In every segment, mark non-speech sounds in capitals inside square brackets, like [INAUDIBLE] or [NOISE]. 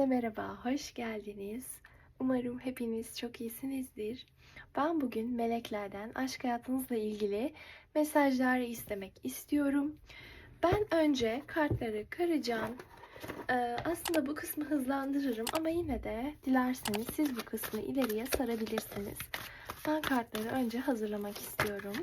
Herkese merhaba, hoş geldiniz. Umarım hepiniz çok iyisinizdir. Ben bugün meleklerden aşk hayatınızla ilgili mesajlar istemek istiyorum. Ben önce kartları karacağım. Ee, aslında bu kısmı hızlandırırım ama yine de dilerseniz siz bu kısmı ileriye sarabilirsiniz. Ben kartları önce hazırlamak istiyorum.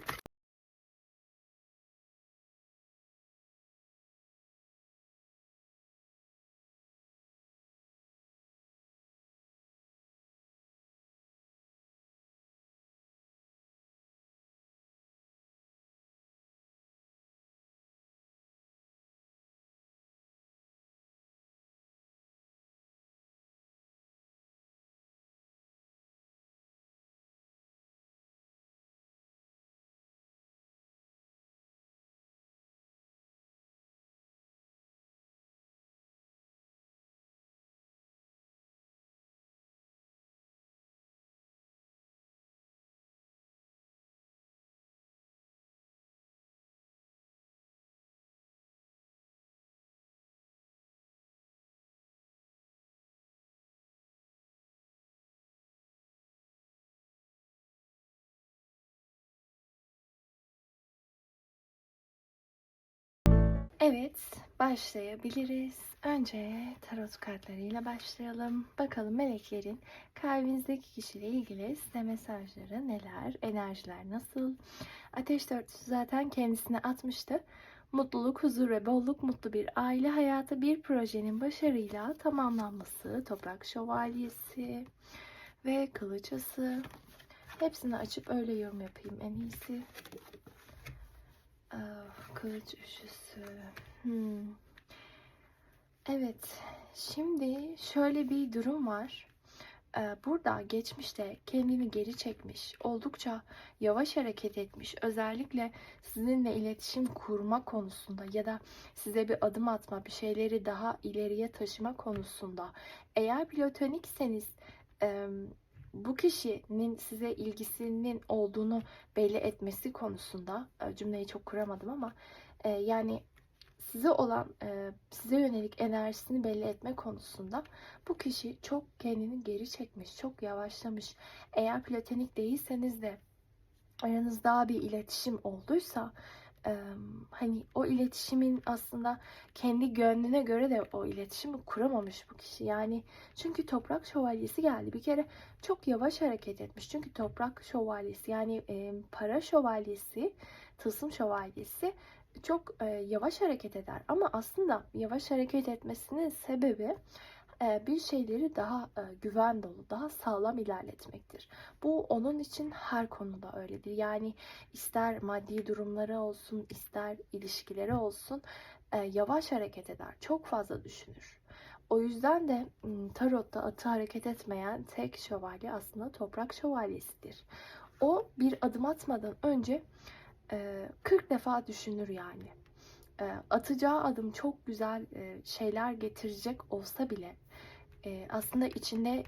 Evet, başlayabiliriz. Önce tarot kartlarıyla başlayalım. Bakalım meleklerin kalbinizdeki kişiyle ilgili size mesajları neler, enerjiler nasıl? Ateş dörtlüsü zaten kendisine atmıştı. Mutluluk, huzur ve bolluk, mutlu bir aile hayatı, bir projenin başarıyla tamamlanması, toprak şövalyesi ve kılıçası. Hepsini açıp öyle yorum yapayım en iyisi. Ah, kılıç üçlüsü. Hmm. Evet, şimdi şöyle bir durum var. Ee, Burada geçmişte kendini geri çekmiş, oldukça yavaş hareket etmiş, özellikle sizinle iletişim kurma konusunda ya da size bir adım atma, bir şeyleri daha ileriye taşıma konusunda. Eğer platonikseniz bu kişinin size ilgisinin olduğunu belli etmesi konusunda e, cümleyi çok kuramadım ama e, yani size olan e, size yönelik enerjisini belli etme konusunda bu kişi çok kendini geri çekmiş, çok yavaşlamış. Eğer platonik değilseniz de aranızda bir iletişim olduysa hani o iletişimin aslında kendi gönlüne göre de o iletişimi kuramamış bu kişi. Yani çünkü toprak şövalyesi geldi. Bir kere çok yavaş hareket etmiş. Çünkü toprak şövalyesi yani para şövalyesi, tılsım şövalyesi çok yavaş hareket eder. Ama aslında yavaş hareket etmesinin sebebi bir şeyleri daha güven dolu, daha sağlam ilerletmektir. Bu onun için her konuda öyledir. Yani ister maddi durumları olsun, ister ilişkileri olsun yavaş hareket eder. Çok fazla düşünür. O yüzden de tarotta atı hareket etmeyen tek şövalye aslında toprak şövalyesidir. O bir adım atmadan önce 40 gerçekten düşünür yani. Atacağı adım çok güzel şeyler getirecek olsa bile aslında içinde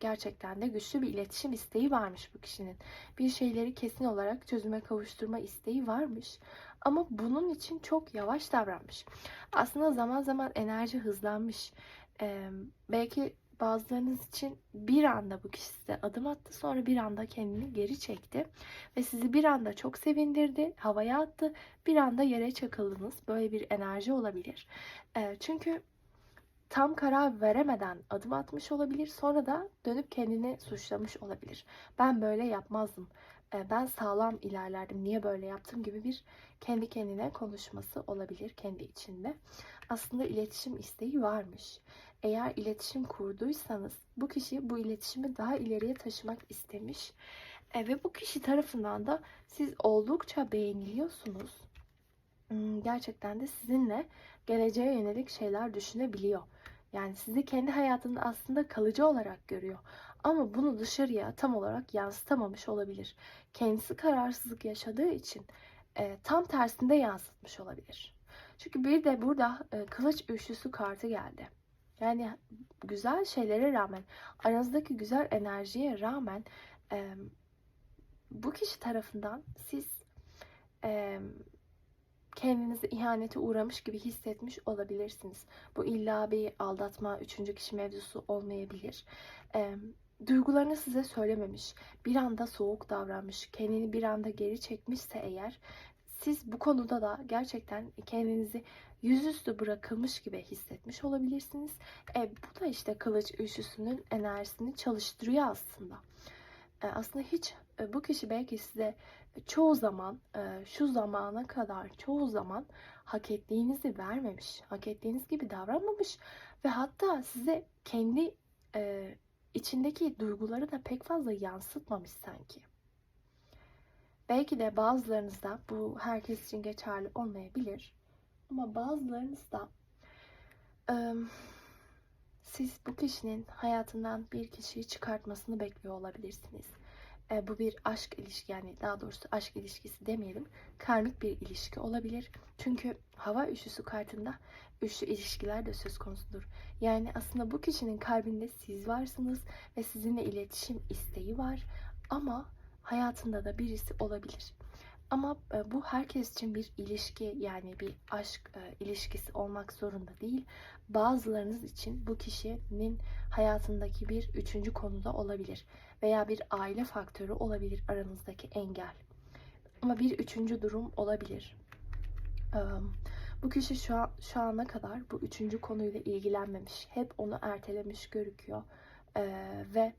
gerçekten de güçlü bir iletişim isteği varmış bu kişinin. Bir şeyleri kesin olarak çözüme kavuşturma isteği varmış. Ama bunun için çok yavaş davranmış. Aslında zaman zaman enerji hızlanmış. Belki bazılarınız için bir anda bu kişi size adım attı sonra bir anda kendini geri çekti ve sizi bir anda çok sevindirdi, havaya attı, bir anda yere çakıldınız. Böyle bir enerji olabilir. Çünkü tam karar veremeden adım atmış olabilir. Sonra da dönüp kendini suçlamış olabilir. Ben böyle yapmazdım. Ben sağlam ilerlerdim. Niye böyle yaptım gibi bir kendi kendine konuşması olabilir kendi içinde. Aslında iletişim isteği varmış. Eğer iletişim kurduysanız bu kişi bu iletişimi daha ileriye taşımak istemiş. E, ve bu kişi tarafından da siz oldukça beğeniliyorsunuz. Hmm, gerçekten de sizinle geleceğe yönelik şeyler düşünebiliyor. Yani sizi kendi hayatında aslında kalıcı olarak görüyor. Ama bunu dışarıya tam olarak yansıtamamış olabilir. Kendisi kararsızlık yaşadığı için e, tam tersinde yansıtmış olabilir. Çünkü bir de burada e, kılıç üçlüsü kartı geldi. Yani güzel şeylere rağmen, aranızdaki güzel enerjiye rağmen e, bu kişi tarafından siz e, kendinizi ihanete uğramış gibi hissetmiş olabilirsiniz. Bu illa bir aldatma, üçüncü kişi mevzusu olmayabilir. Ee, duygularını size söylememiş, bir anda soğuk davranmış, kendini bir anda geri çekmişse eğer siz bu konuda da gerçekten kendinizi yüzüstü bırakılmış gibi hissetmiş olabilirsiniz. E, bu da işte kılıç üçlüsünün enerjisini çalıştırıyor aslında. E, aslında hiç e, bu kişi belki size çoğu zaman e, şu zamana kadar çoğu zaman hak ettiğinizi vermemiş, hak ettiğiniz gibi davranmamış ve hatta size kendi e, içindeki duyguları da pek fazla yansıtmamış sanki. Belki de bazılarınızda bu herkes için geçerli olmayabilir. Ama bazılarınız da ım, siz bu kişinin hayatından bir kişiyi çıkartmasını bekliyor olabilirsiniz. Bu bir aşk ilişki yani daha doğrusu aşk ilişkisi demeyelim. Karmik bir ilişki olabilir. Çünkü hava üçlüsü kartında üçlü ilişkiler de söz konusudur. Yani aslında bu kişinin kalbinde siz varsınız ve sizinle iletişim isteği var. Ama hayatında da birisi olabilir. Ama e, bu herkes için bir ilişki yani bir aşk e, ilişkisi olmak zorunda değil. Bazılarınız için bu kişinin hayatındaki bir üçüncü konuda olabilir. Veya bir aile faktörü olabilir aranızdaki engel. Ama bir üçüncü durum olabilir. Bu kişi şu, an, şu ana kadar bu üçüncü konuyla ilgilenmemiş. Hep onu ertelemiş gözüküyor. E, ve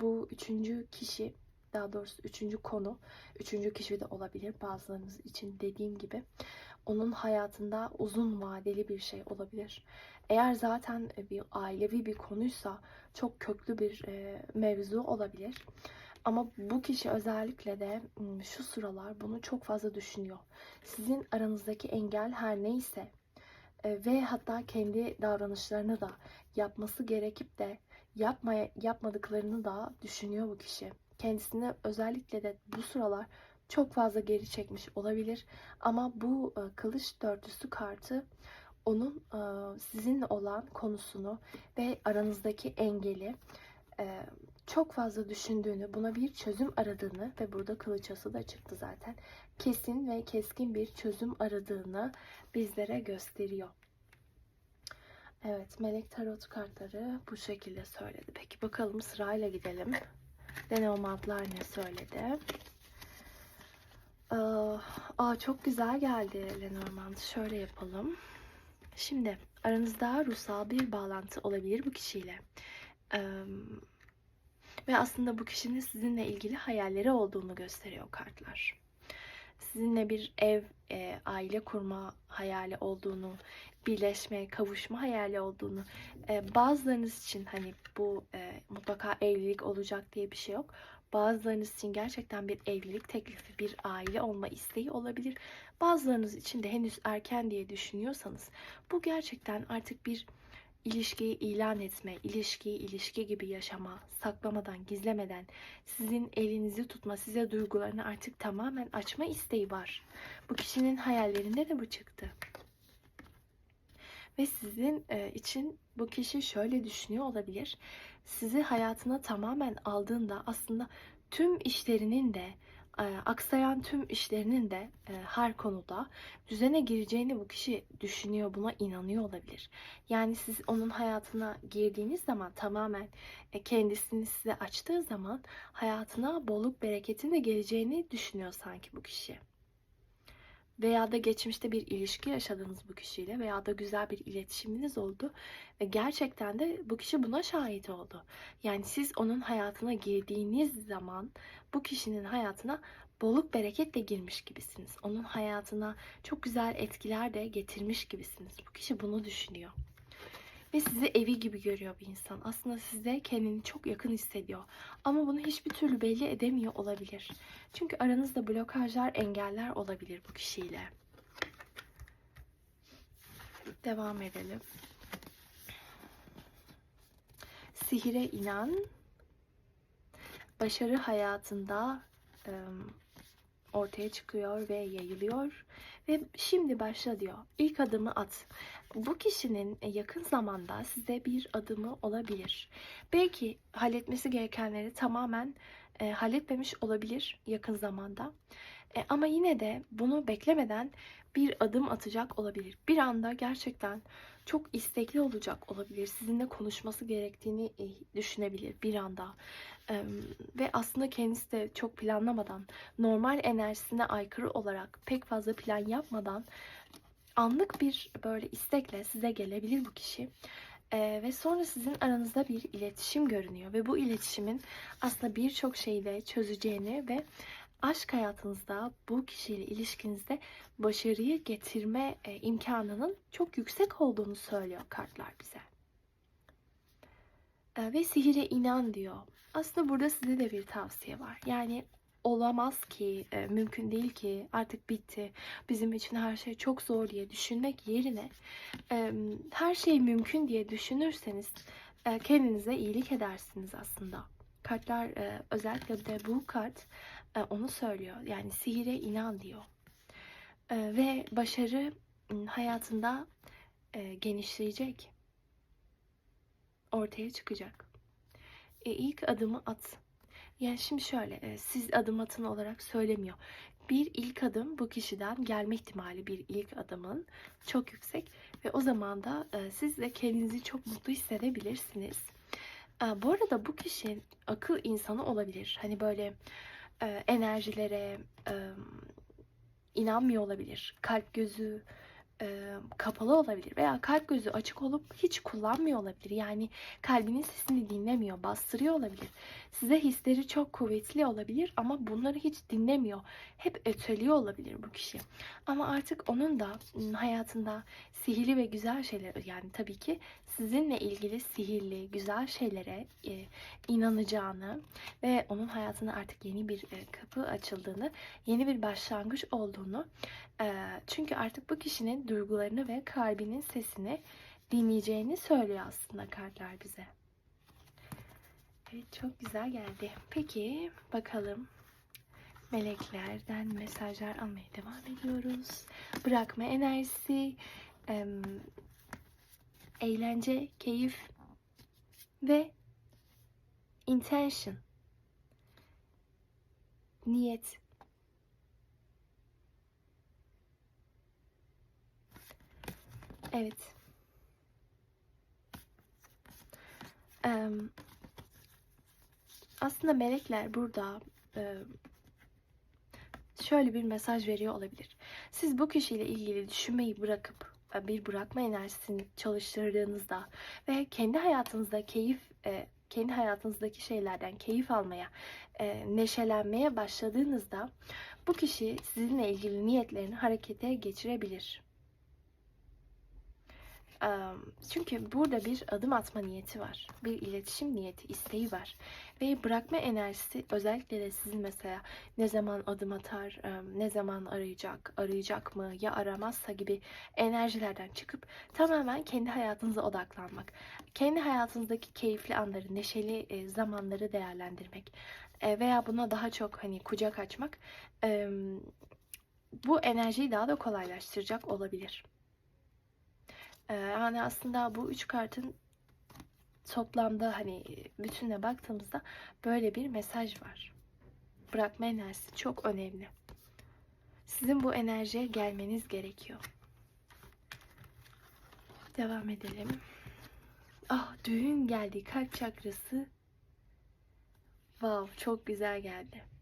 bu üçüncü kişi daha doğrusu üçüncü konu, üçüncü kişi de olabilir bazılarınız için dediğim gibi. Onun hayatında uzun vadeli bir şey olabilir. Eğer zaten bir ailevi bir konuysa çok köklü bir e, mevzu olabilir. Ama bu kişi özellikle de şu sıralar bunu çok fazla düşünüyor. Sizin aranızdaki engel her neyse e, ve hatta kendi davranışlarını da yapması gerekip de yapmaya yapmadıklarını da düşünüyor bu kişi kendisini özellikle de bu sıralar çok fazla geri çekmiş olabilir. Ama bu e, kılıç dörtlüsü kartı onun e, sizinle olan konusunu ve aranızdaki engeli e, çok fazla düşündüğünü, buna bir çözüm aradığını ve burada kılıçası da çıktı zaten. Kesin ve keskin bir çözüm aradığını bizlere gösteriyor. Evet, melek tarot kartları bu şekilde söyledi. Peki bakalım sırayla gidelim. [LAUGHS] Lenormandlar ne söyledi? Aa, aa, çok güzel geldi Lenormand. Şöyle yapalım. Şimdi aranızda ruhsal bir bağlantı olabilir bu kişiyle. Ee, ve aslında bu kişinin sizinle ilgili hayalleri olduğunu gösteriyor kartlar. Sizinle bir ev, e, aile kurma hayali olduğunu, birleşme, kavuşma hayali olduğunu, e, bazılarınız için hani bu e, mutlaka evlilik olacak diye bir şey yok. Bazılarınız için gerçekten bir evlilik teklifi, bir aile olma isteği olabilir. Bazılarınız için de henüz erken diye düşünüyorsanız bu gerçekten artık bir ilişkiyi ilan etme, ilişkiyi ilişki gibi yaşama, saklamadan, gizlemeden sizin elinizi tutma, size duygularını artık tamamen açma isteği var. Bu kişinin hayallerinde de bu çıktı. Ve sizin e, için bu kişi şöyle düşünüyor olabilir. Sizi hayatına tamamen aldığında aslında tüm işlerinin de aksayan tüm işlerinin de e, her konuda düzene gireceğini bu kişi düşünüyor, buna inanıyor olabilir. Yani siz onun hayatına girdiğiniz zaman tamamen e, kendisini size açtığı zaman hayatına bolluk bereketin de geleceğini düşünüyor sanki bu kişi veya da geçmişte bir ilişki yaşadınız bu kişiyle veya da güzel bir iletişiminiz oldu ve gerçekten de bu kişi buna şahit oldu. Yani siz onun hayatına girdiğiniz zaman bu kişinin hayatına bolluk bereketle girmiş gibisiniz. Onun hayatına çok güzel etkiler de getirmiş gibisiniz. Bu kişi bunu düşünüyor. Ve sizi evi gibi görüyor bir insan. Aslında size kendini çok yakın hissediyor. Ama bunu hiçbir türlü belli edemiyor olabilir. Çünkü aranızda blokajlar, engeller olabilir bu kişiyle. Devam edelim. Sihire inan. Başarı hayatında ım, ortaya çıkıyor ve yayılıyor. Ve şimdi başla diyor. İlk adımı at. Bu kişinin yakın zamanda size bir adımı olabilir. Belki halletmesi gerekenleri tamamen e, halletmemiş olabilir yakın zamanda. E, ama yine de bunu beklemeden bir adım atacak olabilir. Bir anda gerçekten çok istekli olacak olabilir. Sizinle konuşması gerektiğini e, düşünebilir bir anda. Ve aslında kendisi de çok planlamadan, normal enerjisine aykırı olarak pek fazla plan yapmadan anlık bir böyle istekle size gelebilir bu kişi. Ee, ve sonra sizin aranızda bir iletişim görünüyor ve bu iletişimin aslında birçok şeyi de çözeceğini ve aşk hayatınızda bu kişiyle ilişkinizde başarıyı getirme e, imkanının çok yüksek olduğunu söylüyor kartlar bize. Ee, ve sihire inan diyor. Aslında burada size de bir tavsiye var. Yani olamaz ki, e, mümkün değil ki, artık bitti. Bizim için her şey çok zor diye düşünmek yerine e, her şey mümkün diye düşünürseniz e, kendinize iyilik edersiniz aslında. Kartlar özellikle de bu kart onu söylüyor. Yani sihire inan diyor. Ve başarı m, hayatında genişleyecek. Ortaya çıkacak. E, ilk adımı at. Yani şimdi şöyle, e, siz adım atın olarak söylemiyor. Bir ilk adım bu kişiden gelme ihtimali bir ilk adımın çok yüksek ve o zaman da e, siz de kendinizi çok mutlu hissedebilirsiniz. E, bu arada bu kişi akıl insanı olabilir. Hani böyle e, enerjilere e, inanmıyor olabilir. Kalp gözü e, kapalı olabilir veya kalp gözü açık olup hiç kullanmıyor olabilir. Yani kalbinin sesini dinlemiyor, bastırıyor olabilir. Size hisleri çok kuvvetli olabilir ama bunları hiç dinlemiyor. Hep öteliyor olabilir bu kişi. Ama artık onun da hayatında sihirli ve güzel şeyler yani tabii ki sizinle ilgili sihirli, güzel şeylere e, inanacağını ve onun hayatına artık yeni bir e, kapı açıldığını, yeni bir başlangıç olduğunu e, çünkü artık bu kişinin duygularını ve kalbinin sesini dinleyeceğini söylüyor aslında kartlar bize. Evet çok güzel geldi. Peki bakalım meleklerden mesajlar almaya devam ediyoruz. Bırakma enerjisi, eğlence, keyif ve intention. Niyet. Evet. Aslında melekler burada şöyle bir mesaj veriyor olabilir. Siz bu kişiyle ilgili düşünmeyi bırakıp e, bir bırakma enerjisini çalıştırdığınızda ve kendi hayatınızda keyif, e, kendi hayatınızdaki şeylerden keyif almaya, e, neşelenmeye başladığınızda bu kişi sizinle ilgili niyetlerini harekete geçirebilir. Çünkü burada bir adım atma niyeti var. Bir iletişim niyeti, isteği var. Ve bırakma enerjisi özellikle de sizin mesela ne zaman adım atar, ne zaman arayacak, arayacak mı, ya aramazsa gibi enerjilerden çıkıp tamamen kendi hayatınıza odaklanmak. Kendi hayatınızdaki keyifli anları, neşeli e, zamanları değerlendirmek E, veya buna daha çok hani kucak açmak bu enerjiyi daha da kolaylaştıracak olabilir. Ee, yani aslında bu üç kartın toplamda hani bütününe baktığımızda böyle bir mesaj var. Bırakma enerjisi çok önemli. Sizin bu enerjiye gelmeniz gerekiyor. Devam edelim. Ah düğün geldi. Kalp çakrası. Wow çok güzel geldi.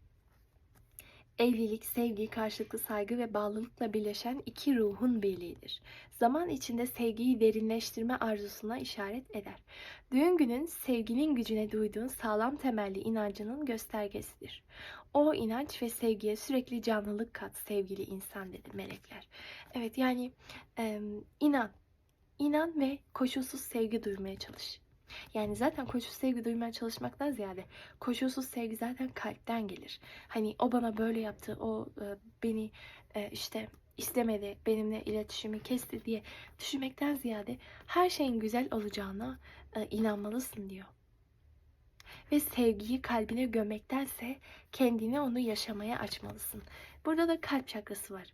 Evlilik, sevgi, karşılıklı saygı ve bağlılıkla birleşen iki ruhun birliğidir. Zaman içinde sevgiyi derinleştirme arzusuna işaret eder. Düğün günün sevginin gücüne duyduğun sağlam temelli inancının göstergesidir. O inanç ve sevgiye sürekli canlılık kat sevgili insan dedi melekler. Evet yani e, inan, inan ve koşulsuz sevgi duymaya çalış. Yani zaten koşulsuz sevgi duymaya çalışmaktan ziyade koşulsuz sevgi zaten kalpten gelir. Hani o bana böyle yaptı, o e, beni e, işte istemedi, benimle iletişimi kesti diye düşünmekten ziyade her şeyin güzel olacağına e, inanmalısın diyor. Ve sevgiyi kalbine gömmektense kendini onu yaşamaya açmalısın. Burada da kalp çakrası var.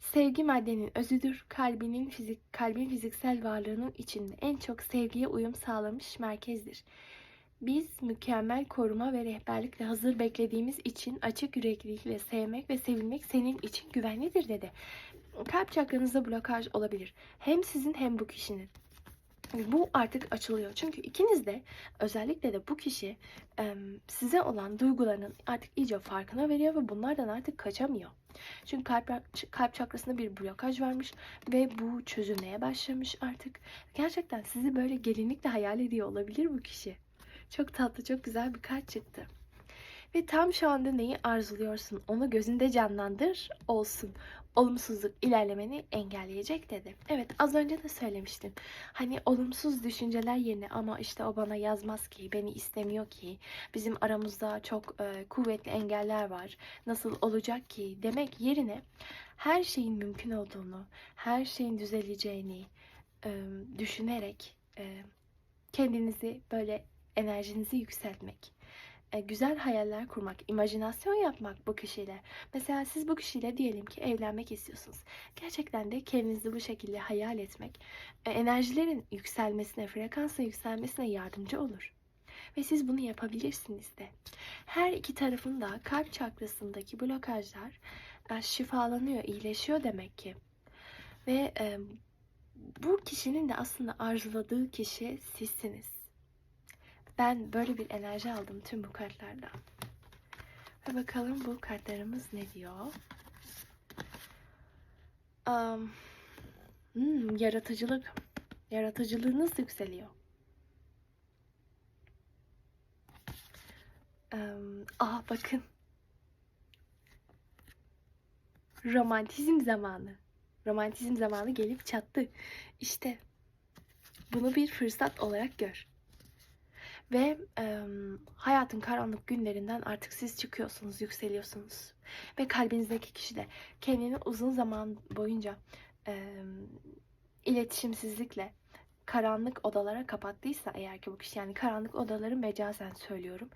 Sevgi maddenin özüdür. Kalbinin fizik kalbin fiziksel varlığının içinde en çok sevgiye uyum sağlamış merkezdir. Biz mükemmel koruma ve rehberlikle hazır beklediğimiz için açık yüreklilikle sevmek ve sevilmek senin için güvenlidir dedi. Kalp çakranızda blokaj olabilir. Hem sizin hem bu kişinin. Bu artık açılıyor. Çünkü ikiniz de özellikle de bu kişi size olan duygularının artık iyice farkına veriyor ve bunlardan artık kaçamıyor. Çünkü kalp, kalp çakrasında bir blokaj varmış ve bu çözülmeye başlamış artık. Gerçekten sizi böyle gelinlikle hayal ediyor olabilir bu kişi. Çok tatlı, çok güzel bir kart çıktı. Ve tam şu anda neyi arzuluyorsun onu gözünde canlandır olsun. Olumsuzluk ilerlemeni engelleyecek dedi. Evet az önce de söylemiştim. Hani olumsuz düşünceler yerine ama işte o bana yazmaz ki, beni istemiyor ki, bizim aramızda çok e, kuvvetli engeller var. Nasıl olacak ki demek yerine her şeyin mümkün olduğunu, her şeyin düzeleceğini e, düşünerek e, kendinizi böyle enerjinizi yükseltmek, e, güzel hayaller kurmak, imajinasyon yapmak bu kişiyle. Mesela siz bu kişiyle diyelim ki evlenmek istiyorsunuz. Gerçekten de kendinizi bu şekilde hayal etmek e, enerjilerin yükselmesine, frekansın yükselmesine yardımcı olur. Ve siz bunu yapabilirsiniz de. Her iki tarafın da kalp çakrasındaki blokajlar e, şifalanıyor, iyileşiyor demek ki. Ve bu kişinin de aslında arzuladığı kişi sizsiniz. Ben böyle bir enerji aldım tüm bu kartlardan. Ve bakalım bu kartlarımız ne diyor? Um, hmm, yaratıcılık. Yaratıcılığınız yükseliyor. Um, ah bakın. Romantizm zamanı. Romantizm zamanı gelip çattı. İşte bunu bir fırsat olarak gör. Ve e, hayatın karanlık günlerinden artık siz çıkıyorsunuz, yükseliyorsunuz. Ve kalbinizdeki kişi de kendini uzun zaman boyunca e, iletişimsizlikle karanlık odalara kapattıysa eğer ki bu kişi yani karanlık odaları mecazen söylüyorum.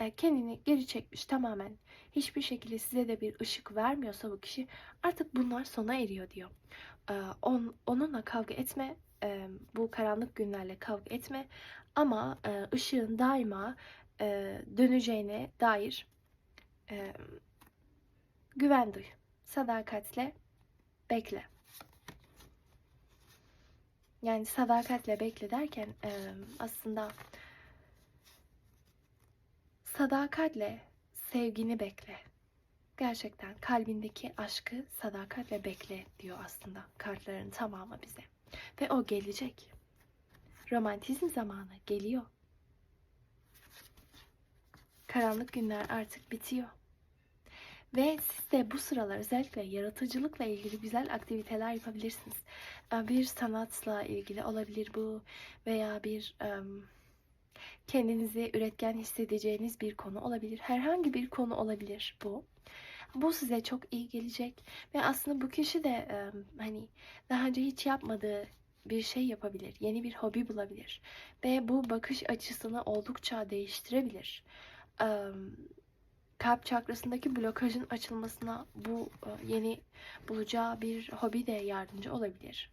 E, kendini geri çekmiş tamamen. Hiçbir şekilde size de bir ışık vermiyorsa bu kişi artık bunlar sona eriyor diyor. E, on, onunla kavga etme, e, bu karanlık günlerle kavga etme ama e, ışığın daima e, döneceğine dair e, güven duy. Sadakatle bekle. Yani sadakatle bekle derken e, aslında sadakatle sevgini bekle. Gerçekten kalbindeki aşkı sadakatle bekle diyor aslında kartların tamamı bize. Ve o gelecek. Romantizm zamanı geliyor. Karanlık günler artık bitiyor. Ve siz de bu sıralar özellikle yaratıcılıkla ilgili güzel aktiviteler yapabilirsiniz. Ee, bir sanatla ilgili olabilir bu veya bir kendinizi üretken hissedeceğiniz bir konu olabilir. Herhangi bir konu olabilir bu. Bu size çok iyi gelecek ve aslında bu kişi de um, hani daha önce hiç yapmadığı bir şey yapabilir, yeni bir hobi bulabilir ve bu bakış açısını oldukça değiştirebilir. Kalp çakrasındaki blokajın açılmasına bu yeni bulacağı bir hobi de yardımcı olabilir.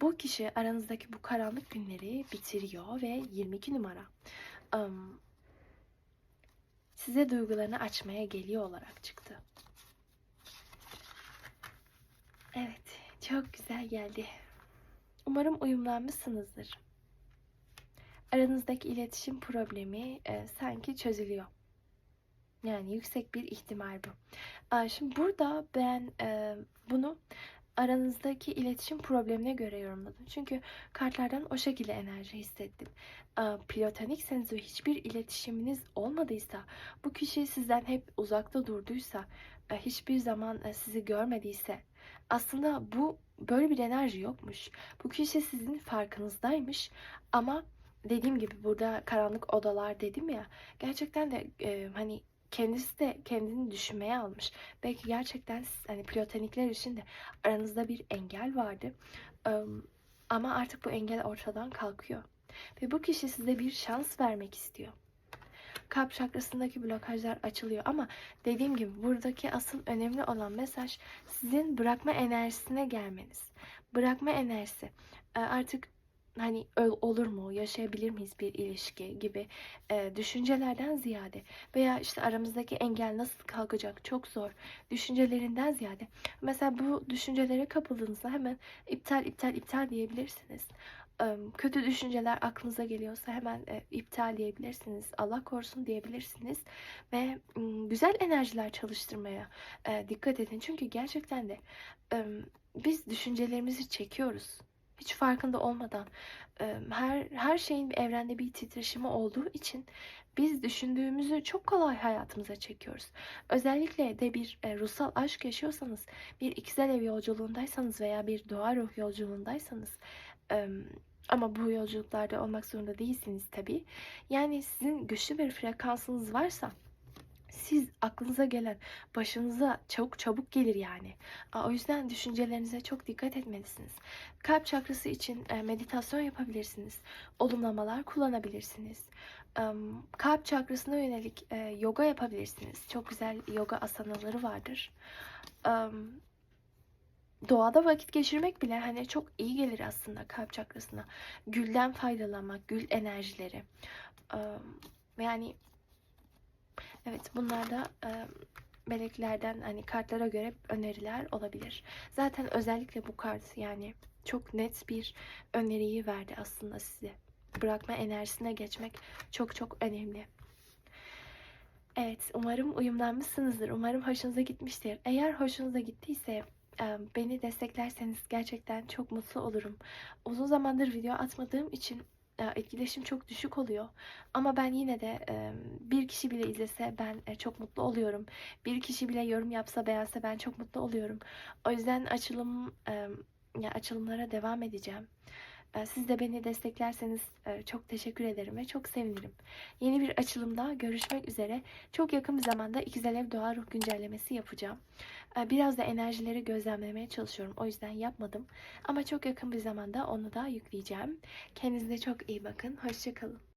Bu kişi aranızdaki bu karanlık günleri bitiriyor ve 22 numara size duygularını açmaya geliyor olarak çıktı. Evet. Çok güzel geldi. Umarım uyumlanmışsınızdır. Aranızdaki iletişim problemi e, sanki çözülüyor. Yani yüksek bir ihtimal bu. Aa, şimdi burada ben e, bunu aranızdaki iletişim problemine göre yorumladım. Çünkü kartlardan o şekilde enerji hissettim. Platonikseniz ve hiçbir iletişiminiz olmadıysa, bu kişi sizden hep uzakta durduysa, e, hiçbir zaman e, sizi görmediyse, aslında bu böyle bir enerji yokmuş. Bu kişi sizin farkınızdaymış ama dediğim gibi burada karanlık odalar dedim ya gerçekten de e, hani kendisi de kendini düşünmeye almış. Belki gerçekten hani platonikler için de aranızda bir engel vardı. Ama artık bu engel ortadan kalkıyor. Ve bu kişi size bir şans vermek istiyor kalp çakrasındaki blokajlar açılıyor. Ama dediğim gibi buradaki asıl önemli olan mesaj sizin bırakma enerjisine gelmeniz. Bırakma enerjisi. Artık hani olur mu, yaşayabilir miyiz bir ilişki gibi e, düşüncelerden ziyade veya işte aramızdaki engel nasıl kalkacak çok zor düşüncelerinden ziyade mesela bu düşüncelere kapıldığınızda hemen iptal iptal iptal diyebilirsiniz. Eee, Kötü düşünceler aklınıza geliyorsa hemen e, iptal diyebilirsiniz. Allah korusun diyebilirsiniz ve mm, güzel enerjiler çalıştırmaya e, dikkat edin. Çünkü gerçekten de em, biz düşüncelerimizi çekiyoruz. Hiç farkında olmadan her her şeyin evrende bir titreşimi olduğu için biz düşündüğümüzü çok kolay hayatımıza çekiyoruz. Özellikle de bir ruhsal aşk yaşıyorsanız, bir ikizler ev yolculuğundaysanız veya bir doğa ruh yolculuğundaysanız ama bu yolculuklarda olmak zorunda değilsiniz tabii. Yani sizin güçlü bir frekansınız varsa siz aklınıza gelen başınıza çabuk çabuk gelir yani. O yüzden düşüncelerinize çok dikkat etmelisiniz. Kalp çakrası için e, meditasyon yapabilirsiniz. Olumlamalar kullanabilirsiniz. Kalp çakrasına yönelik e, yoga yapabilirsiniz. Çok güzel yoga asanaları vardır. Doğada vakit geçirmek bile hani çok iyi gelir aslında kalp çakrasına. Gülden faydalanmak, gül enerjileri. Yani Evet, bunlar da e, meleklerden hani kartlara göre öneriler olabilir. Zaten özellikle bu kart yani çok net bir öneriyi verdi aslında size. Bırakma enerjisine geçmek çok çok önemli. Evet, umarım uyumlanmışsınızdır. Umarım hoşunuza gitmiştir. Eğer hoşunuza gittiyse beni desteklerseniz gerçekten çok mutlu olurum. Uzun zamandır video atmadığım için etkileşim çok düşük oluyor. Ama ben yine de e, bir kişi bile izlese ben e, çok mutlu oluyorum. Bir kişi bile yorum yapsa beğense ben çok mutlu oluyorum. O yüzden açılım e, ya açılımlara devam edeceğim. E, Siz de beni desteklerseniz e, çok teşekkür ederim ve çok sevinirim. Yeni bir açılımda görüşmek üzere. Çok yakın bir zamanda İkizel Ev Doğa Ruh güncellemesi yapacağım. E, Biraz da enerjileri gözlemlemeye çalışıyorum. O yüzden yapmadım. Ama çok yakın bir zamanda onu da yükleyeceğim. Kendinize çok iyi bakın. Hoşçakalın.